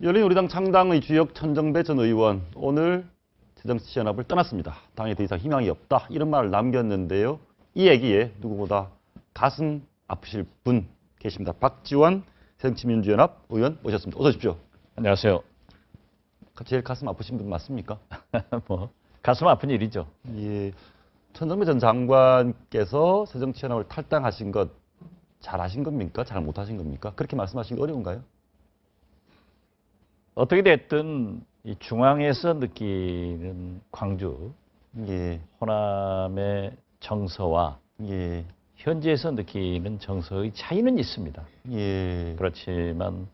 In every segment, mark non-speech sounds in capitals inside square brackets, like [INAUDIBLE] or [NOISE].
열린우리당 창당의 주역 천정배 전 의원 오늘 새정치연합을 떠났습니다. 당에 더 이상 희망이 없다 이런 말을 남겼는데요. 이 얘기에 누구보다 가슴 아프실 분 계십니다. 박지원 새정치민주연합 의원 모셨습니다. 어서 오십시오. 안녕하세요. 제일 가슴 아프신 분 맞습니까? [LAUGHS] 뭐 가슴 아픈 일이죠. 예, 천정배 전 장관께서 새정치연합을 탈당하신 것 잘하신 겁니까? 잘 못하신 겁니까? 그렇게 말씀하시기 어려운가요? 어떻게 됐든 이 중앙에서 느끼는 광주, 예, 호남의 정서와 예, 현지에서 느끼는 정서의 차이는 있습니다. 예, 그렇지만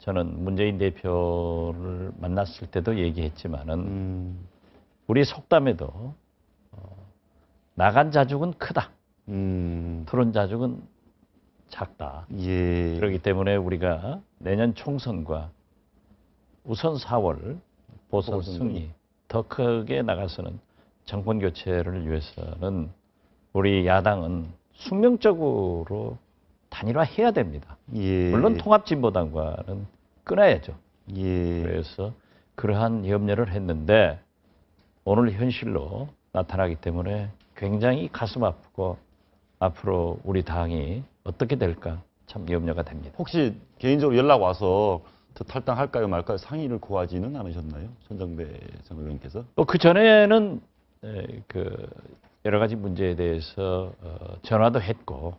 저는 문재인 대표를 만났을 때도 얘기했지만은 음, 우리 속담에도 어, 나간 자죽은 크다, 음, 들어온 자죽은 작다. 예, 그렇기 때문에 우리가 내년 총선과 우선 4월 보선 승리 더 크게 나가서는 정권 교체를 위해서는 우리 야당은 숙명적으로 단일화해야 됩니다. 예, 물론 통합진보당과는 끊어야죠. 예, 그래서 그러한 염려를 했는데 오늘 현실로 나타나기 때문에 굉장히 가슴 아프고 앞으로 우리 당이 어떻게 될까 참 염려가 됩니다. 혹시 개인적으로 연락 와서 저 탈당할까요 말까요 상의를 구하지는 않으셨나요? 천정배 전 의원께서? 또 그 전에는 에, 그 여러 가지 문제에 대해서 어, 전화도 했고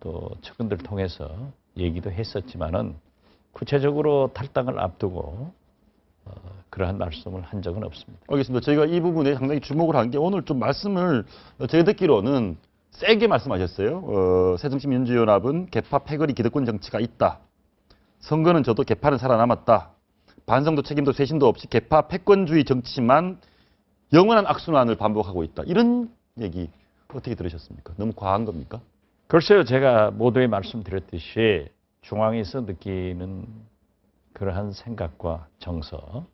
또 측근들 통해서 얘기도 했었지만은 구체적으로 탈당을 앞두고 어, 그러한 말씀을 한 적은 없습니다. 알겠습니다. 저희가 이 부분에 상당히 주목을 한 게 오늘 좀 말씀을 어, 제가 듣기로는 세게 말씀하셨어요. 어, 새정치민주연합은 개파 패거리 기득권 정치가 있다. 선거는 저도 개파는 살아남았다. 반성도 책임도 쇄신도 없이 개파 패권주의 정치만 영원한 악순환을 반복하고 있다. 이런 얘기 어떻게 들으셨습니까? 너무 과한 겁니까? 글쎄요, 제가 모두에 말씀드렸듯이 중앙에서 느끼는 그러한 생각과 정서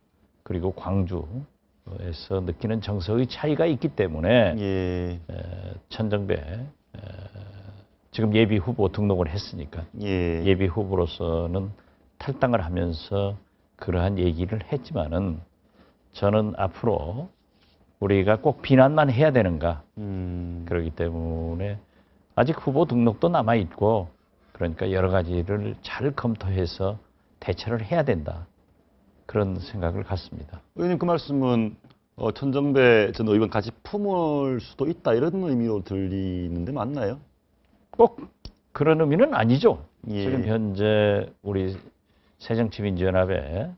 그리고 광주에서 느끼는 정서의 차이가 있기 때문에 예, 에, 천정배 에, 지금 예비 후보 등록을 했으니까 예, 예비 후보로서는 탈당을 하면서 그러한 얘기를 했지만은 저는 앞으로 우리가 꼭 비난만 해야 되는가 음, 그렇기 때문에 아직 후보 등록도 남아 있고 그러니까 여러 가지를 잘 검토해서 대처를 해야 된다 그런 생각을 갖습니다. 의원님 그 말씀은 어, 천정배 전 의원 같이 품을 수도 있다 이런 의미로 들리는데 맞나요? 꼭 그런 의미는 아니죠. 예. 지금 현재 우리 새정치민주연합의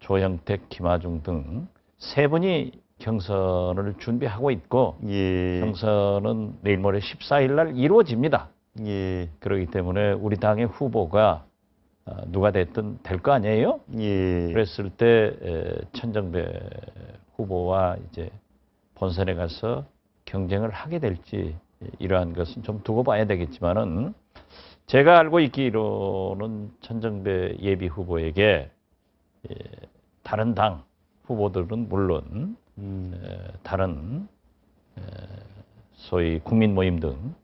조영택, 김하중 등 세 분이 경선을 준비하고 있고 예, 경선은 내일 모레 14일 날 이루어집니다. 예, 그렇기 때문에 우리 당의 후보가 어, 누가 됐든 될 거 아니에요? 예, 그랬을 때 에, 천정배 후보와 이제 본선에 가서 경쟁을 하게 될지 이러한 것은 좀 두고 봐야 되겠지만은 제가 알고 있기로는 천정배 예비 후보에게 예, 다른 당 후보들은 물론 음, 에, 다른 에, 소위 국민 모임 등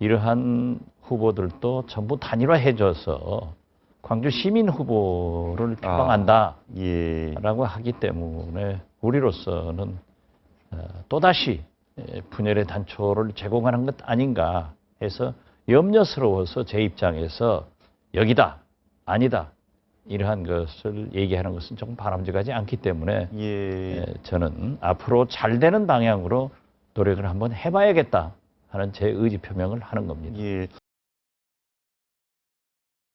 이러한 후보들도 전부 단일화해줘서 광주 시민 후보를 표방한다. 예, 라고 하기 때문에 우리로서는 어, 또다시 에, 분열의 단초를 제공하는 것 아닌가 해서 염려스러워서 제 입장에서 여기다 아니다 이러한 것을 얘기하는 것은 조금 바람직하지 않기 때문에 예, 에, 저는 앞으로 잘 되는 방향으로 노력을 한번 해봐야겠다 하는 제 의지 표명을 하는 겁니다. 예.